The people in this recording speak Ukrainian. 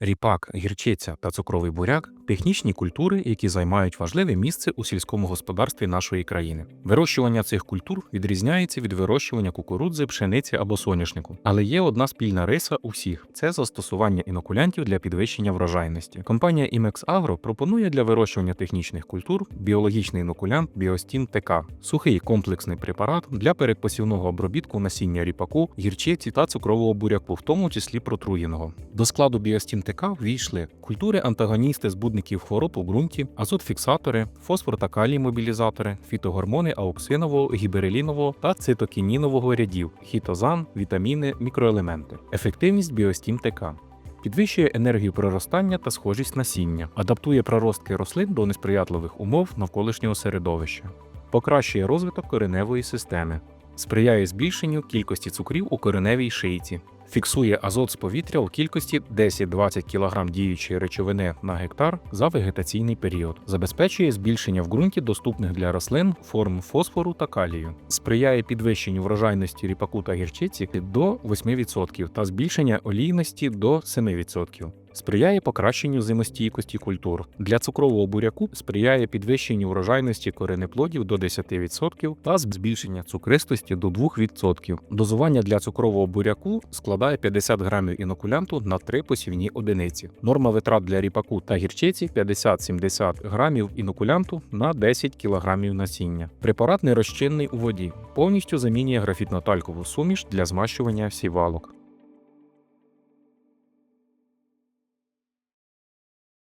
Ріпак, гірчиця та цукровий буряк технічні культури, які займають важливе місце у сільському господарстві нашої країни. Вирощування цих культур відрізняється від вирощування кукурудзи, пшениці або соняшнику. Але є одна спільна риса у всіх: це застосування інокулянтів для підвищення врожайності. Компанія Imex Agro пропонує для вирощування технічних культур біологічний інокулянт Біостін ТК, сухий комплексний препарат для передпосівного обробітку насіння ріпаку, гірчиці та цукрового буряку, в тому числі протруєного. До складу Біостін ТК ввійшли культури антагоністи збудників хвороб у ґрунті, азотфіксатори, фосфор та калій мобілізатори, фітогормони ауксинового, гіберелінового та цитокінінового рядів, хітозан, вітаміни, мікроелементи. Ефективність Біостім ТК. Підвищує енергію проростання та схожість насіння, адаптує проростки рослин до несприятливих умов навколишнього середовища, покращує розвиток кореневої системи, сприяє збільшенню кількості цукрів у кореневій шийці, фіксує азот з повітря у кількості 10-20 кг діючої речовини на гектар за вегетаційний період, забезпечує збільшення в ґрунті доступних для рослин форм фосфору та калію, сприяє підвищенню врожайності ріпаку та гірчиці до 8% та збільшення олійності до 7%. Сприяє покращенню зимостійкості культур. Для цукрового буряку сприяє підвищенню врожайності коренеплодів до 10% та збільшення цукристості до 2%. Дозування для цукрового буряку складає 50 грамів інокулянту на 3 посівні одиниці. Норма витрат для ріпаку та гірчиці 50-70 грамів інокулянту на 10 кг насіння. Препарат нерозчинний у воді, повністю замінює графітно-талькову суміш для змащування сівалок.